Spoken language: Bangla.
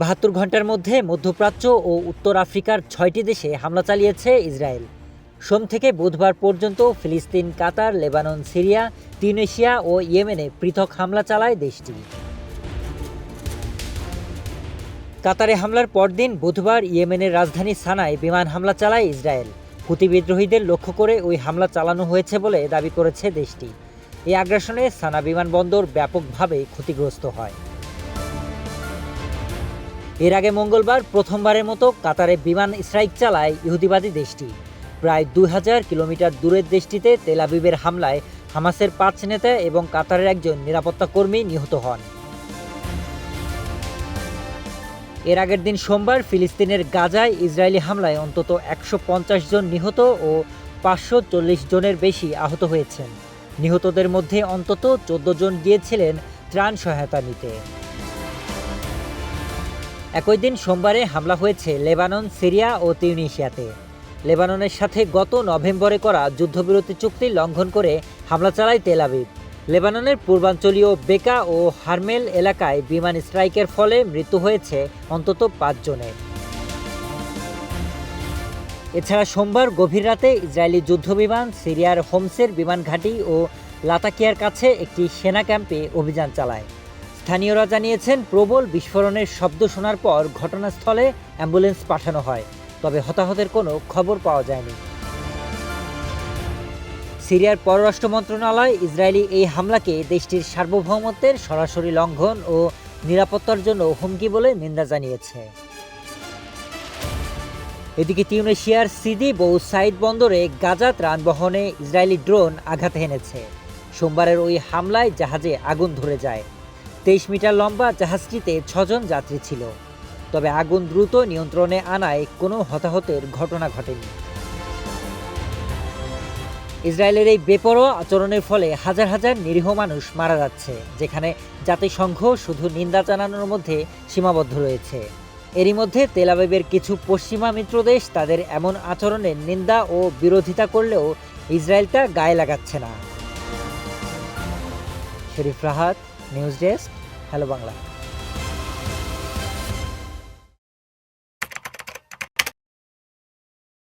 বাহাত্তর ঘণ্টার মধ্যে মধ্যপ্রাচ্য ও উত্তর আফ্রিকার ছয়টি দেশে হামলা চালিয়েছে ইসরায়েল। সোম থেকে বুধবার পর্যন্ত ফিলিস্তিন, কাতার, লেবানন, সিরিয়া, তিউনেশিয়া ও ইয়েমেনে পৃথক হামলা চালায় দেশটি। কাতারে হামলার পরদিন বুধবার ইয়েমেনের রাজধানী সানায় বিমান হামলা চালায় ইসরায়েল। হুতি বিদ্রোহীদের লক্ষ্য করে ওই হামলা চালানো হয়েছে বলে দাবি করেছে দেশটি। এই আগ্রাসনে সানা বিমানবন্দর ব্যাপকভাবে ক্ষতিগ্রস্ত হয়। এর আগে মঙ্গলবার প্রথমবারের মতো কাতারে বিমান স্ট্রাইক চালায় ইহুদিবাদী দেশটি। প্রায় দুই হাজার কিলোমিটার দূরের দেশটিতে তেলাবিবের হামলায় হামাসের পাঁচ নেতা এবং কাতারের একজন নিরাপত্তা কর্মী নিহত হন। এর আগের দিন সোমবার ফিলিস্তিনের গাজায় ইসরায়েলি হামলায় অন্তত একশো পঞ্চাশ জন নিহত ও পাঁচশো চল্লিশ জনের বেশি আহত হয়েছেন। নিহতদের মধ্যে অন্তত চোদ্দ জন গিয়েছিলেন ত্রাণ সহায়তা নিতে। একই দিন সোমবারে হামলা হয়েছে লেবানন, সিরিয়া ও তিউনিশিয়াতে। লেবাননের সাথে গত নভেম্বরে করা যুদ্ধবিরতি চুক্তি লঙ্ঘন করে হামলা চালায় তেল আবিব। লেবাননের পূর্বাঞ্চলীয় বেকা ও হারমেল এলাকায় বিমান স্ট্রাইকের ফলে মৃত্যু হয়েছে অন্তত পাঁচজনের এছাড়া সোমবার গভীর রাতে ইসরায়েলি যুদ্ধবিমান সিরিয়ার হোমসের বিমান ঘাঁটি ও লাতাকিয়ার কাছে একটি সেনা ক্যাম্পে অভিযান চালায়। স্থানীয়রা জানিয়েছেন, প্রবল বিস্ফোরণের শব্দ শোনার পর ঘটনাস্থলে অ্যাম্বুলেন্স পাঠানো হয়, তবে হতাহতের কোনো খবর পাওয়া যায়নি। সিরিয়ার পররাষ্ট্র মন্ত্রণালয়, ইসরায়েলি এই হামলাকে দেশটির সার্বভৌমত্বের সরাসরি লঙ্ঘন ও নিরাপত্তার জন্য হুমকি বলে নিন্দা জানিয়েছে। এদিকে টিউনেশিয়ার সিদি বউ সাইদ বন্দরে গাজা ত্রাণ বহনে ইসরায়েলি ড্রোন আঘাত হেনেছে সোমবারের ওই হামলায় জাহাজে আগুন ধরে যায়। তেইশ মিটার লম্বা জাহাজটিতে ছজন যাত্রী ছিল, তবে আগুন দ্রুত নিয়ন্ত্রণে আনায় কোনো হতাহতের ঘটনা ঘটেনি। ইসরায়েলের এই বেপরোয়া আচরণের ফলে হাজার হাজার নিরীহ মানুষ মারা যাচ্ছে, যেখানে জাতিসংঘ শুধু নিন্দা জানানোর মধ্যে সীমাবদ্ধ রয়েছে। এরই মধ্যে তেলাবিবের কিছু পশ্চিমা মিত্রদেশ তাদের এমন আচরণের নিন্দা ও বিরোধিতা করলেও ইসরায়েলটা গায়ে লাগাচ্ছে না। Sharif Rahat, news desk hello Bangla.